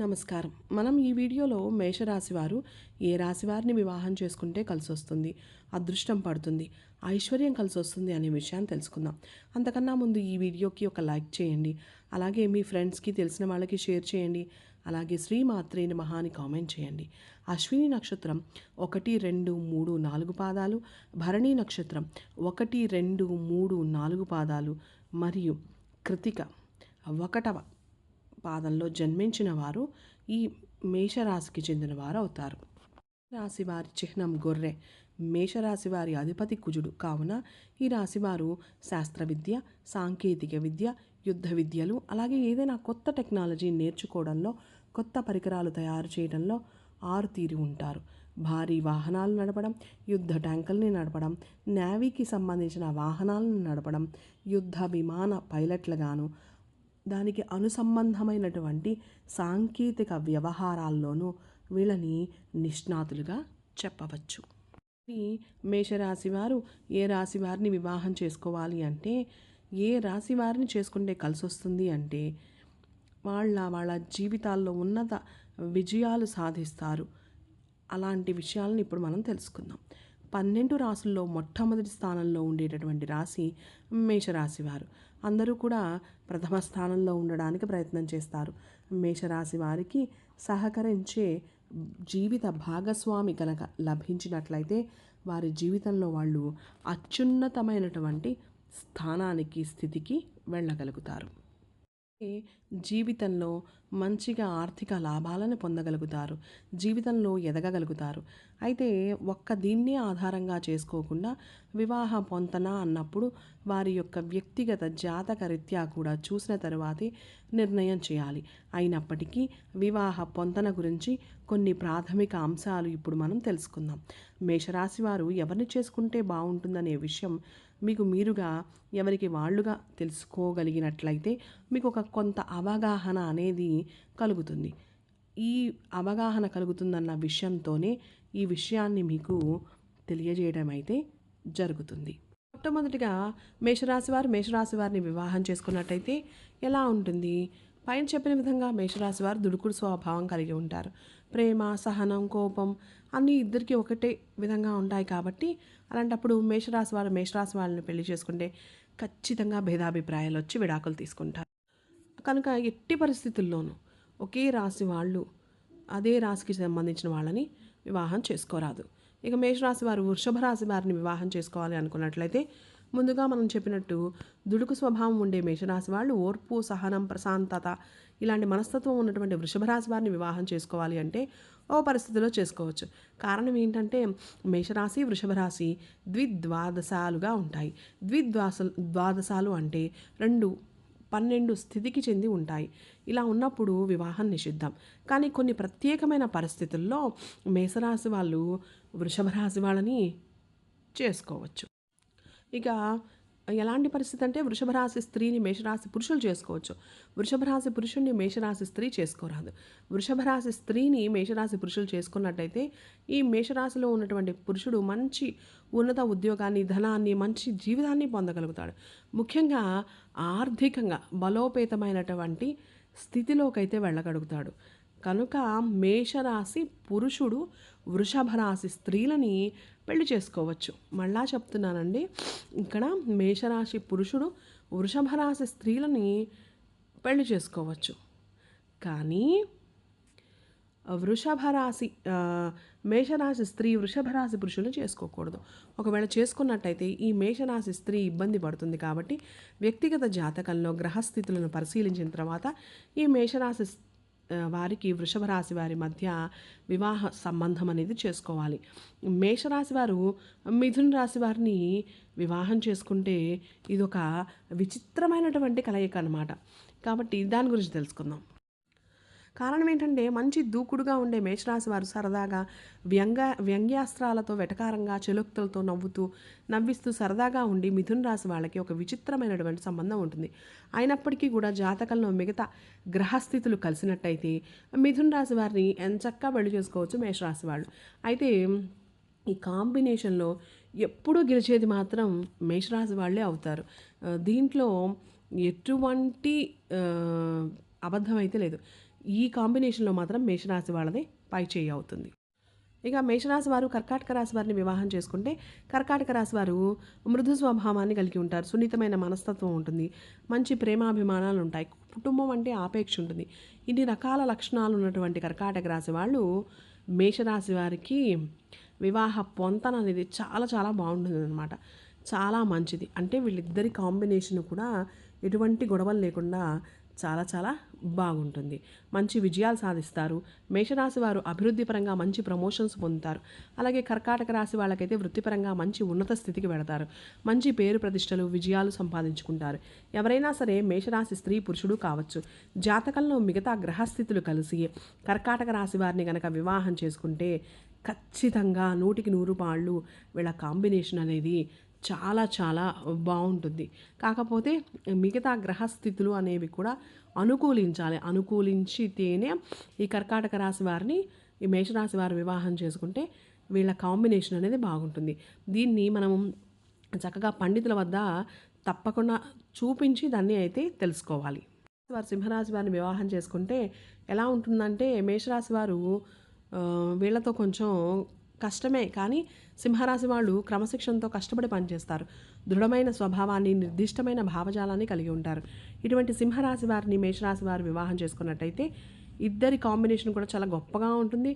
నమస్కారం. మనం ఈ వీడియోలో మేషరాశి వారు ఏ రాశి వారిని వివాహం చేసుకుంటే కలిసి వస్తుంది అదృష్టం పడుతుంది ఐశ్వర్యం కలిసి వస్తుంది అనే విషయాన్ని తెలుసుకుందాం. అంతకన్నా ముందు ఈ వీడియోకి ఒక లైక్ చేయండి అలాగే మీ ఫ్రెండ్స్కి తెలిసిన వాళ్ళకి షేర్ చేయండి అలాగే శ్రీమాత్రేని మహాని కామెంట్ చేయండి. అశ్విని నక్షత్రం ఒకటి రెండు మూడు నాలుగు పాదాలు భరణి నక్షత్రం ఒకటి రెండు మూడు నాలుగు పాదాలు మరియు కృతిక ఒకటవ పాదంలో జన్మించిన వారు ఈ మేషరాశికి చెందిన వారు అవుతారు. రాశి వారి చిహ్నం గొర్రె. మేషరాశి వారి అధిపతి కుజుడు. కావున ఈ రాశివారు శాస్త్ర విద్య సాంకేతిక విద్య యుద్ధ విద్యలు అలాగే ఏదైనా కొత్త టెక్నాలజీ నేర్చుకోవడంలో కొత్త పరికరాలు తయారు చేయడంలో ఆరుతీరి ఉంటారు. భారీ వాహనాలు నడపడం యుద్ధ ట్యాంకుల్ని నడపడం నేవీకి సంబంధించిన వాహనాలను నడపడం యుద్ధ విమాన పైలట్లుగాను దానికి అనుసంబంధమైనటువంటి సాంకేతిక వ్యవహారాల్లోనూ వీళ్ళని నిష్ణాతులుగా చెప్పవచ్చు. ఈ మేషరాశి వారు ఏ రాశి వారిని వివాహం చేసుకోవాలి అంటే ఏ రాశి వారిని చేసుకుంటే కలిసి వస్తుంది అంటే వాళ్ళ వాళ్ళ జీవితాల్లో ఉన్నత విజయాలు సాధిస్తారు. అలాంటి విషయాలను ఇప్పుడు మనం తెలుసుకుందాం. పన్నెండు రాసుల్లో మొట్టమొదటి స్థానంలో ఉండేటటువంటి రాశి మేషరాశి వారు. అందరూ కూడా ప్రథమ స్థానంలో ఉండడానికి ప్రయత్నం చేస్తారు. మేషరాశి వారికి సహకరించే జీవిత భాగస్వామి కనుక లభించినట్లయితే వారి జీవితంలో వాళ్ళు అత్యున్నతమైనటువంటి స్థానానికి స్థితికి వెళ్ళగలుగుతారు. జీవితంలో మంచిగా ఆర్థిక లాభాలను పొందగలుగుతారు జీవితంలో ఎదగగలుగుతారు. అయితే ఒక్క దీన్నే ఆధారంగా చేసుకోకుండా వివాహ పొంతన అన్నప్పుడు వారి యొక్క వ్యక్తిగత జాతక రీత్యా కూడా చూసిన తరువాతే నిర్ణయం చేయాలి. అయినప్పటికీ వివాహ పొంతన గురించి కొన్ని ప్రాథమిక అంశాలు ఇప్పుడు మనం తెలుసుకుందాం. మేషరాశి వారు ఎవరిని చేసుకుంటే బాగుంటుందనే విషయం మీకు మీరుగా ఎవరికి వాళ్ళుగా తెలుసుకోగలిగినట్లయితే మీకు ఒక కొంత అవగాహన అనేది కలుగుతుంది. ఈ అవగాహన కలుగుతుందన్న విషయంతోనే ఈ విషయాన్ని మీకు తెలియజేయడం అయితే జరుగుతుంది. మొట్టమొదటిగా మేషరాశి వారు మేషరాశి వారిని వివాహం చేసుకున్నట్టయితే ఎలా ఉంటుంది? పైన చెప్పిన విధంగా మేషరాశి వారు దుడుకుడు స్వభావం కలిగి ఉంటారు. ప్రేమ సహనం కోపం అన్నీ ఇద్దరికి ఒకటే విధంగా ఉంటాయి కాబట్టి అలాంటప్పుడు మేషరాశి వారు మేషరాశి వాళ్ళని పెళ్ళి చేసుకుంటే ఖచ్చితంగా భేదాభిప్రాయాలు వచ్చి విడాకులు తీసుకుంటారు. కనుక ఎట్టి పరిస్థితుల్లోనూ ఒకే రాశి వాళ్ళు అదే రాశికి సంబంధించిన వాళ్ళని వివాహం చేసుకోరాదు. ఇక మేషరాశి వారు వృషభ రాశి వారిని వివాహం చేసుకోవాలి అనుకున్నట్లయితే ముందుగా మనం చెప్పినట్టు దుడుకు స్వభావం ఉండే మేషరాశి వాళ్ళు ఓర్పు సహనం ప్రశాంతత ఇలాంటి మనస్తత్వం ఉన్నటువంటి వృషభరాశి వారిని వివాహం చేసుకోవాలి అంటే ఓ పరిస్థితిలో చేసుకోవచ్చు. కారణం ఏంటంటే మేషరాశి వృషభరాశి ద్విద్వాదశాలుగా ఉంటాయి. ద్విద్వాస ద్వాదశాలు అంటే రెండు పన్నెండు స్థితికి చెంది ఉంటాయి. ఇలా ఉన్నప్పుడు వివాహం నిషిద్ధం. కానీ కొన్ని ప్రత్యేకమైన పరిస్థితుల్లో మేషరాశి వాళ్ళు వృషభ రాశి వాళ్ళని చేసుకోవచ్చు. ఇక ఎలాంటి పరిస్థితి అంటే వృషభరాశి స్త్రీని మేషరాశి పురుషులు చేసుకోవచ్చు. వృషభరాశి పురుషుడిని మేషరాశి స్త్రీ చేసుకోరాదు. వృషభరాశి స్త్రీని మేషరాశి పురుషులు చేసుకున్నట్టయితే ఈ మేషరాశిలో ఉన్నటువంటి పురుషుడు మంచి ఉన్నత ఉద్యోగాన్ని ధనాన్ని మంచి జీవితాన్ని పొందగలుగుతాడు. ముఖ్యంగా ఆర్థికంగా బలోపేతమైనటువంటి స్థితిలోకైతే వెళ్ళగలుగుతాడు. కనుక మేషరాశి పురుషుడు వృషభ రాశి స్త్రీలని పెళ్ళి చేసుకోవచ్చు. మళ్ళా చెప్తున్నానండి ఇక్కడ మేషరాశి పురుషుడు వృషభ రాశి స్త్రీలని పెళ్ళి చేసుకోవచ్చు. కానీ వృషభ రాశి మేషరాశి స్త్రీ వృషభ రాశి చేసుకోకూడదు. ఒకవేళ చేసుకున్నట్టయితే ఈ మేషరాశి స్త్రీ ఇబ్బంది పడుతుంది కాబట్టి వ్యక్తిగత జాతకంలో గ్రహస్థితులను పరిశీలించిన తర్వాత ఈ మేషరాశి వారికి వృషభ రాశి వారి మధ్య వివాహ సంబంధం అనేది చేసుకోవాలి. మేషరాశి వారు మిథున రాశి వారిని వివాహం చేసుకుంటే ఇదొక విచిత్రమైనటువంటి కలయిక అనమాట కాబట్టి దాని గురించి తెలుసుకుందాం. కారణం ఏంటంటే మంచి దూకుడుగా ఉండే మేషరాశి వారు సరదాగా వ్యంగ వ్యంగ్యాస్త్రాలతో వెటకారంగా చెలుక్తులతో నవ్వుతూ నవ్విస్తూ సరదాగా ఉండి మిథున రాశి వాళ్ళకి ఒక విచిత్రమైనటువంటి సంబంధం ఉంటుంది. అయినప్పటికీ కూడా జాతకంలో మిగతా గ్రహస్థితులు కలిసినట్టయితే మిథున రాశి వారిని ఎంచక్కా పెళ్ళి చేసుకోవచ్చు మేషరాశి వాళ్ళు. అయితే ఈ కాంబినేషన్లో ఎప్పుడూ గెలిచేది మాత్రం మేషరాశి వాళ్ళే అవుతారు. దీంట్లో ఎటువంటి అబద్ధం అయితే లేదు. ఈ కాంబినేషన్లో మాత్రం మేషరాశి వాళ్ళది పై చేయి అవుతుంది. ఇక మేషరాశి వారు కర్కాటక రాశి వారిని వివాహం చేసుకుంటే కర్కాటక రాశి వారు మృదు స్వభావాన్ని కలిగి ఉంటారు. సున్నితమైన మనస్తత్వం ఉంటుంది. మంచి ప్రేమాభిమానాలు ఉంటాయి. కుటుంబం అంటే ఆపేక్ష ఉంటుంది. ఇన్ని రకాల లక్షణాలు ఉన్నటువంటి కర్కాటక రాశి వాళ్ళు మేషరాశి వారికి వివాహ పొంతన అనేది చాలా చాలా బాగుంటుంది అనమాట చాలా మంచిది. అంటే వీళ్ళిద్దరి కాంబినేషన్ కూడా ఎటువంటి గొడవలు లేకుండా చాలా చాలా బాగుంటుంది. మంచి విజయాలు సాధిస్తారు. మేషరాశి వారు అభివృద్ధిపరంగా మంచి ప్రమోషన్స్ పొందుతారు. అలాగే కర్కాటక రాశి వాళ్ళకైతే వృత్తిపరంగా మంచి ఉన్నత స్థితికి వెళతారు. మంచి పేరు ప్రతిష్టలు విజయాలు సంపాదించుకుంటారు. ఎవరైనా సరే మేషరాశి స్త్రీ పురుషుడు కావచ్చు. జాతకంలో మిగతా గ్రహస్థితులు కలిసి కర్కాటక రాశి వారిని కనుక వివాహం చేసుకుంటే ఖచ్చితంగా నూటికి నూరు పాళ్ళు వీళ్ళ కాంబినేషన్ అనేది చాలా చాలా బాగుంటుంది. కాకపోతే మిగతా గ్రహస్థితులు అనేవి కూడా అనుకూలించాలి. అనుకూలించితేనే ఈ కర్కాటక రాశి వారిని ఈ మేషరాశి వారు వివాహం చేసుకుంటే వీళ్ళ కాంబినేషన్ అనేది బాగుంటుంది. దీన్ని మనం చక్కగా పండితుల వద్ద తప్పకుండా చూపించి దాన్ని అయితే తెలుసుకోవాలి. వారు సింహరాశి వారిని వివాహం చేసుకుంటే ఎలా ఉంటుందంటే మేషరాశి వారు వీళ్ళతో కొంచెం కష్టమే కానీ సింహరాశి వాళ్ళు క్రమశిక్షణతో కష్టపడి పనిచేస్తారు. దృఢమైన స్వభావాన్ని నిర్దిష్టమైన భావజాలాన్ని కలిగి ఉంటారు. ఇటువంటి సింహరాశి వారిని మేషరాశి వారు వివాహం చేసుకున్నట్టయితే ఇద్దరి కాంబినేషన్ కూడా చాలా గొప్పగా ఉంటుంది.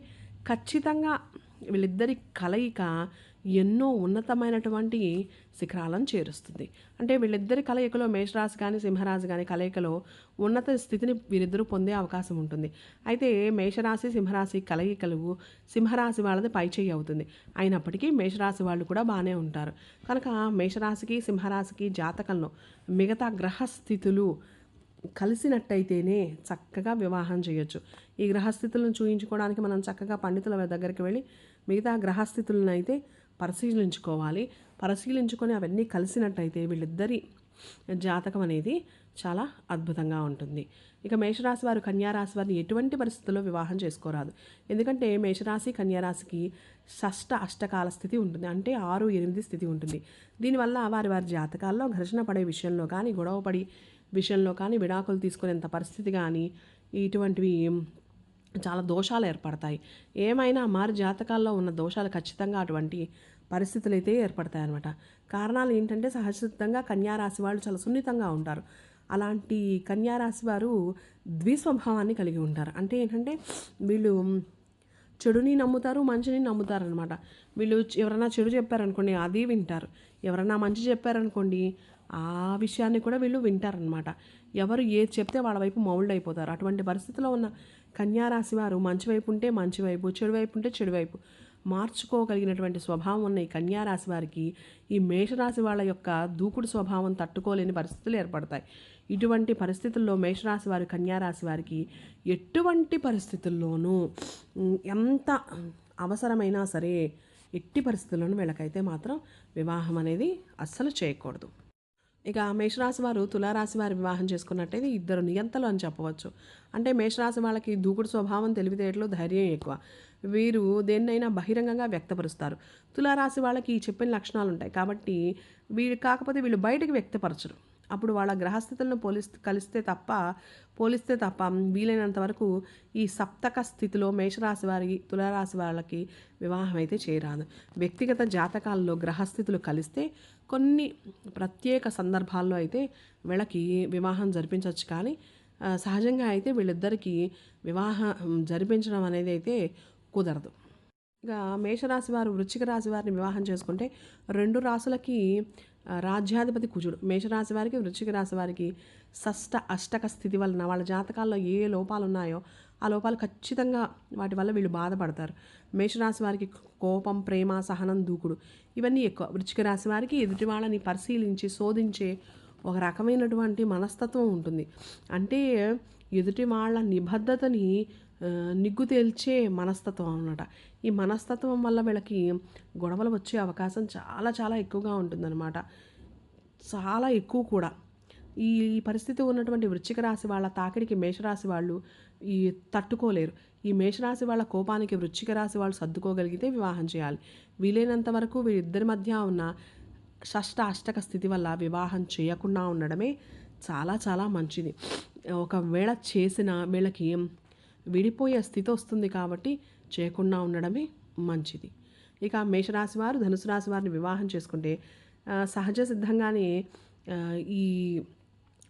ఖచ్చితంగా వీళ్ళిద్దరి కలయిక ఎన్నో ఉన్నతమైనటువంటి శిఖరాలను చేరుస్తుంది. అంటే వీళ్ళిద్దరి కలయికలో మేషరాశి కానీ సింహరాశి కానీ కలయికలో ఉన్నత స్థితిని వీరిద్దరూ పొందే అవకాశం ఉంటుంది. అయితే మేషరాశి సింహరాశి కలయికలు సింహరాశి వాళ్ళది పైచేయి అవుతుంది. అయినప్పటికీ మేషరాశి వాళ్ళు కూడా బాగానే ఉంటారు. కనుక మేషరాశికి సింహరాశికి జాతకంలో మిగతా గ్రహస్థితులు కలిసినట్టయితేనే చక్కగా వివాహం చేయొచ్చు. ఈ గ్రహస్థితులను చూయించుకోవడానికి మనం చక్కగా పండితుల దగ్గరికి వెళ్ళి మిగతా గ్రహస్థితులను అయితే పరిశీలించుకోవాలి. పరిశీలించుకొని అవన్నీ కలిసినట్టయితే వీళ్ళిద్దరి జాతకం అనేది చాలా అద్భుతంగా ఉంటుంది. ఇక మేషరాశి వారు కన్యారాశి వారిని ఎటువంటి పరిస్థితుల్లో వివాహం చేసుకోరాదు. ఎందుకంటే మేషరాశి కన్యారాశికి షష్ట అష్టకాల స్థితి ఉంటుంది. అంటే ఆరు ఎనిమిది స్థితి ఉంటుంది. దీనివల్ల వారి వారి జాతకాల్లో ఘర్షణ పడే విషయంలో కానీ గొడవ పడి విషయంలో కానీ విడాకులు తీసుకునేంత పరిస్థితి కానీ ఇటువంటివి చాలా దోషాలు ఏర్పడతాయి. ఏమైనా మారి జాతకాల్లో ఉన్న దోషాలు ఖచ్చితంగా అటువంటి పరిస్థితులు అయితే ఏర్పడతాయి అనమాట కారణాలు ఏంటంటే సహజసిద్ధంగా కన్యారాశి వాళ్ళు చాలా సున్నితంగా ఉంటారు. అలాంటి కన్యారాశి వారు ద్విస్వభావాన్ని కలిగి ఉంటారు. అంటే ఏంటంటే వీళ్ళు చెడుని నమ్ముతారు మంచిని నమ్ముతారు అనమాట వీళ్ళు ఎవరైనా చెడు చెప్పారనుకోండి అది వింటారు. ఎవరైనా మంచి చెప్పారనుకోండి ఆ విషయాన్ని కూడా వీళ్ళు వింటారనమాట ఎవరు ఏది చెప్తే వాళ్ళ వైపు మౌల్డ్ అయిపోతారు. అటువంటి పరిస్థితిలో ఉన్న కన్యారాశి వారు మంచి వైపు ఉంటే మంచి వైపు చెడు వైపు ఉంటే చెడు వైపు. మార్చుకోగలిగినటువంటి స్వభావం ఉన్న ఈ కన్యారాశి వారికి ఈ మేషరాశి వాళ్ళ యొక్క దూకుడు స్వభావం తట్టుకోలేని పరిస్థితులు ఏర్పడతాయి. ఇటువంటి పరిస్థితుల్లో మేషరాశి వారు కన్యారాశి వారికి ఎటువంటి పరిస్థితుల్లోనూ ఎంత అవసరమైనా సరే ఎట్టి పరిస్థితుల్లోనూ వీళ్ళకైతే మాత్రం వివాహం అనేది అస్సలు చేయకూడదు. ఇక మేషరాశి వారు తులారాశి వారి వివాహం చేసుకున్నట్టయితే ఇద్దరు నియంతలు అని చెప్పవచ్చు. అంటే మేషరాశి వాళ్ళకి దూకుడు స్వభావం తెలివితేటలు ధైర్యం ఎక్కువ. వీరు దేన్నైనా బహిరంగంగా వ్యక్తపరుస్తారు. తులారాశి వాళ్ళకి ఈ చెప్పిన లక్షణాలు ఉంటాయి కాబట్టి వీళ్ళు కాకపోతే వీళ్ళు బయటకు వ్యక్తపరచరు. అప్పుడు వాళ్ళ గ్రహస్థితులను పోలిస్తే కలిస్తే తప్ప పోలిస్తే తప్ప వీలైనంత వరకు ఈ సప్తక స్థితిలో మేషరాశి వారి తులారాశి వాళ్ళకి వివాహం అయితే చేయరాదు. వ్యక్తిగత జాతకాల్లో గ్రహస్థితులు కలిస్తే కొన్ని ప్రత్యేక సందర్భాల్లో అయితే వీళ్ళకి వివాహం జరిపించవచ్చు. కానీ సహజంగా అయితే వీళ్ళిద్దరికీ వివాహం జరిపించడం అనేది అయితే కుదరదు. ఇక మేషరాశి వారు వృశ్చిక రాశి వారిని వివాహం చేసుకుంటే రెండు రాసులకి రాజ్యాధిపతి కుజుడు. మేషరాశి వారికి వృశ్చిక రాశి వారికి షష్ట అష్టక స్థితి వలన వాళ్ళ జాతకాల్లో ఏ లోపాలు ఉన్నాయో ఆ లోపాలు ఖచ్చితంగా వాటి వల్ల వీళ్ళు బాధపడతారు. మేషరాశి వారికి కోపం ప్రేమ సహనం దూకుడు ఇవన్నీ ఎక్కువ. వృశ్చిక రాశి వారికి ఎదుటి వాళ్ళని పరిశీలించి శోధించే ఒక రకమైనటువంటి మనస్తత్వం ఉంటుంది. అంటే ఎదుటి వాళ్ళ నిబద్ధతని నిగ్గు తేల్చే మనస్తత్వం అన్నమాట. ఈ మనస్తత్వం వల్ల వీళ్ళకి గొడవలు వచ్చే అవకాశం చాలా చాలా ఎక్కువగా ఉంటుందన్నమాట. చాలా ఎక్కువ కూడా. ఈ పరిస్థితి ఉన్నటువంటి వృశ్చిక రాశి వాళ్ళ తాకిడికి మేషరాశి వాళ్ళు ఈ తట్టుకోలేరు. ఈ మేషరాశి వాళ్ళ కోపానికి వృశ్చిక రాశి వాళ్ళు సర్దుకోగలిగితే వివాహం చేయాలి. వీలైనంత వరకు వీరిద్దరి మధ్య ఉన్న షష్ట అష్టక స్థితి వల్ల వివాహం చేయకుండా ఉండడమే చాలా చాలా మంచిది. ఒకవేళ చేసిన వీళ్ళకి విడిపోయే స్థితి వస్తుంది కాబట్టి చేయకుండా ఉండడమే మంచిది. ఇక మేషరాశి వారు ధనుసు రాశి వారిని వివాహం చేసుకుంటే సహజ సిద్ధంగానే ఈ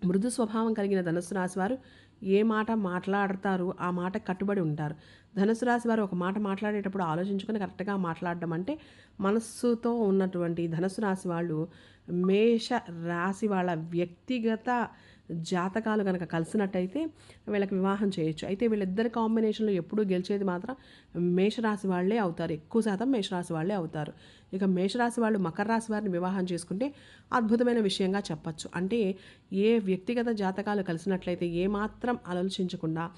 మృదు స్వభావం కలిగిన ధనుసు రాశి వారు ఏ మాట మాట్లాడతారు ఆ మాట కట్టుబడి ఉంటారు. ధనుసు రాశి వారు ఒక మాట మాట్లాడేటప్పుడు ఆలోచించుకొని కరెక్ట్గా మాట్లాడడం అంటే మనస్సుతో ఉన్నటువంటి ధనుసు రాశి వాళ్ళు మేష రాశి వాళ్ళ వ్యక్తిగత జాతకాలు కనుక కలిసినట్టయితే వీళ్ళకి వివాహం చేయొచ్చు. అయితే వీళ్ళిద్దరి కాంబినేషన్లో ఎప్పుడూ గెలిచేది మాత్రం మేషరాశి వాళ్ళే అవుతారు. ఎక్కువ శాతం మేషరాశి వాళ్ళే అవుతారు. ఇక మేషరాశి వాళ్ళు మకర రాశి వారిని వివాహం చేసుకుంటే అద్భుతమైన విషయంగా చెప్పచ్చు. అంటే ఏ వ్యక్తిగత జాతకాలు కలిసినట్లయితే ఏమాత్రం ఆలోచించకుండా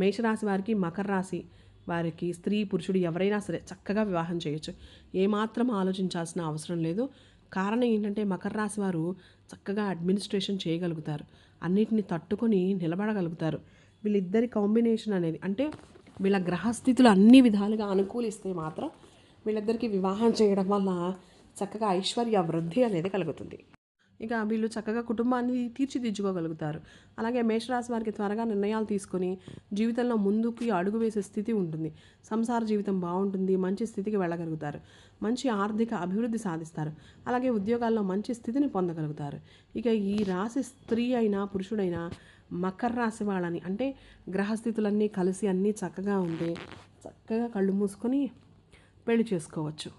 మేషరాశి వారికి మకర రాశి వారికి స్త్రీ పురుషుడు ఎవరైనా సరే చక్కగా వివాహం చేయొచ్చు. ఏమాత్రం ఆలోచించాల్సిన అవసరం లేదు. కారణం ఏంటంటే మకర రాశి వారు చక్కగా అడ్మినిస్ట్రేషన్ చేయగలుగుతారు. అన్నిటిని తట్టుకొని నిలబడగలుగుతారు. వీళ్ళిద్దరి కాంబినేషన్ అనేది అంటే వీళ్ళ గ్రహస్థితులు అన్ని విధాలుగా అనుకూలిస్తే మాత్రం వీళ్ళిద్దరికీ వివాహం చేయడం వల్ల చక్కగా ఐశ్వర్య వృద్ధి అనేది కలుగుతుంది. ఇక వీళ్ళు చక్కగా కుటుంబాన్ని తీర్చిదిద్దుకోగలుగుతారు. అలాగే మేషరాశి వారికి త్వరగా నిర్ణయాలు తీసుకొని జీవితంలో ముందుకు అడుగు వేసే స్థితి ఉంటుంది. సంసార జీవితం బాగుంటుంది మంచి స్థితికి వెళ్ళగలుగుతారు. మంచి ఆర్థిక అభివృద్ధి సాధిస్తారు. అలాగే ఉద్యోగాల్లో మంచి స్థితిని పొందగలుగుతారు. ఇక ఈ రాశి స్త్రీ అయినా పురుషుడైనా మకర రాశి వాళ్ళని అంటే గ్రహస్థితులన్నీ కలిసి అన్నీ చక్కగా ఉంటే చక్కగా కళ్ళు మూసుకొని పెళ్ళి చేసుకోవచ్చు.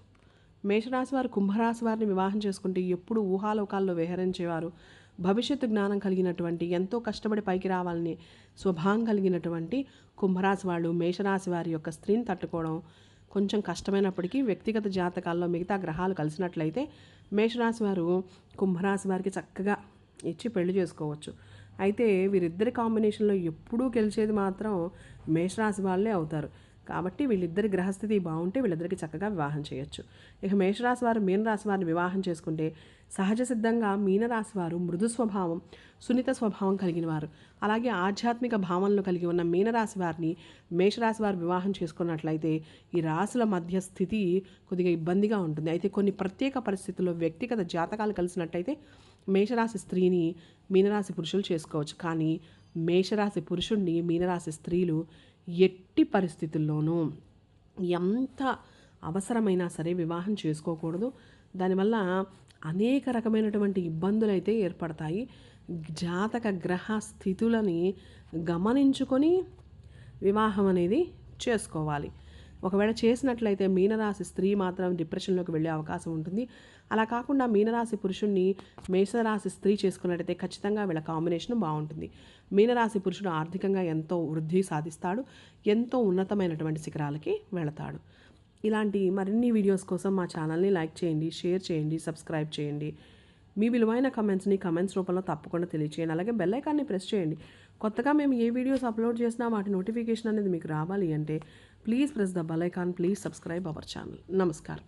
మేషరాశి వారు కుంభరాశి వారిని వివాహం చేసుకుంటే ఎప్పుడు ఊహాలోకాల్లో విహరించేవారు. భవిష్యత్తు జ్ఞానం కలిగినటువంటి ఎంతో కష్టపడి పైకి రావాలని స్వభావం కలిగినటువంటి కుంభరాశి వాళ్ళు మేషరాశి వారి యొక్క స్త్రీని తట్టుకోవడం కొంచెం కష్టమైనప్పటికీ వ్యక్తిగత జాతకాల్లో మిగతా గ్రహాలు కలిసినట్లయితే మేషరాశి వారు కుంభరాశి వారికి చక్కగా ఇచ్చి పెళ్ళి చేసుకోవచ్చు. అయితే వీరిద్దరి కాంబినేషన్లో ఎప్పుడూ గెలిచేది మాత్రం మేషరాశి వాళ్ళే అవుతారు. కాబట్టి వీళ్ళిద్దరి గ్రహస్థితి బాగుంటే వీళ్ళిద్దరికి చక్కగా వివాహం చేయొచ్చు. ఇక మేషరాశి వారు మీనరాశి వారిని వివాహం చేసుకుంటే సహజ సిద్ధంగా మీనరాశి వారు మృదు స్వభావం సున్నిత స్వభావం కలిగిన వారు. అలాగే ఆధ్యాత్మిక భావనలు కలిగి ఉన్న మీనరాశి వారిని మేషరాశి వారు వివాహం చేసుకున్నట్లయితే ఈ రాశుల మధ్య స్థితి కొద్దిగా ఇబ్బందిగా ఉంటుంది. అయితే కొన్ని ప్రత్యేక పరిస్థితుల్లో వ్యక్తిగత జాతకాలు కలిసినట్టయితే మేషరాశి స్త్రీని మీనరాశి పురుషులు చేసుకోవచ్చు. కానీ మేషరాశి పురుషుణ్ణి మీనరాశి స్త్రీలు ఎట్టి పరిస్థితుల్లోనూ ఎంత అవసరమైనా సరే వివాహం చేసుకోకూడదు. దానివల్ల అనేక రకమైనటువంటి ఇబ్బందులు అయితే ఏర్పడతాయి. జాతక గ్రహ స్థితులని గమనించుకొని వివాహం అనేది చేసుకోవాలి. ఒకవేళ చేసినట్లయితే మీనరాశి స్త్రీ మాత్రం డిప్రెషన్లోకి వెళ్ళే అవకాశం ఉంటుంది. అలా కాకుండా మీనరాశి పురుషుణ్ణి మేషరాశి స్త్రీ చేసుకున్నట్టయితే ఖచ్చితంగా వీళ్ళ కాంబినేషన్ బాగుంటుంది. మీనరాశి పురుషుడు ఆర్థికంగా ఎంతో వృద్ధి సాధిస్తాడు. ఎంతో ఉన్నతమైనటువంటి శిఖరాలకి వెళతాడు. ఇలాంటి మరిన్ని వీడియోస్ కోసం మా ఛానల్ని లైక్ చేయండి షేర్ చేయండి సబ్స్క్రైబ్ చేయండి. మీ విలువైన కమెంట్స్ని కమెంట్స్ రూపంలో తప్పకుండా తెలియచేయండి. అలాగే బెల్ ఐకాన్ని ప్రెస్ చేయండి. కొత్తగా మేము ఏ వీడియోస్ అప్లోడ్ చేసినా వాటి నోటిఫికేషన్ అనేది మీకు రావాలి అంటే Please press the bell icon. Please subscribe our channel. Namaskar.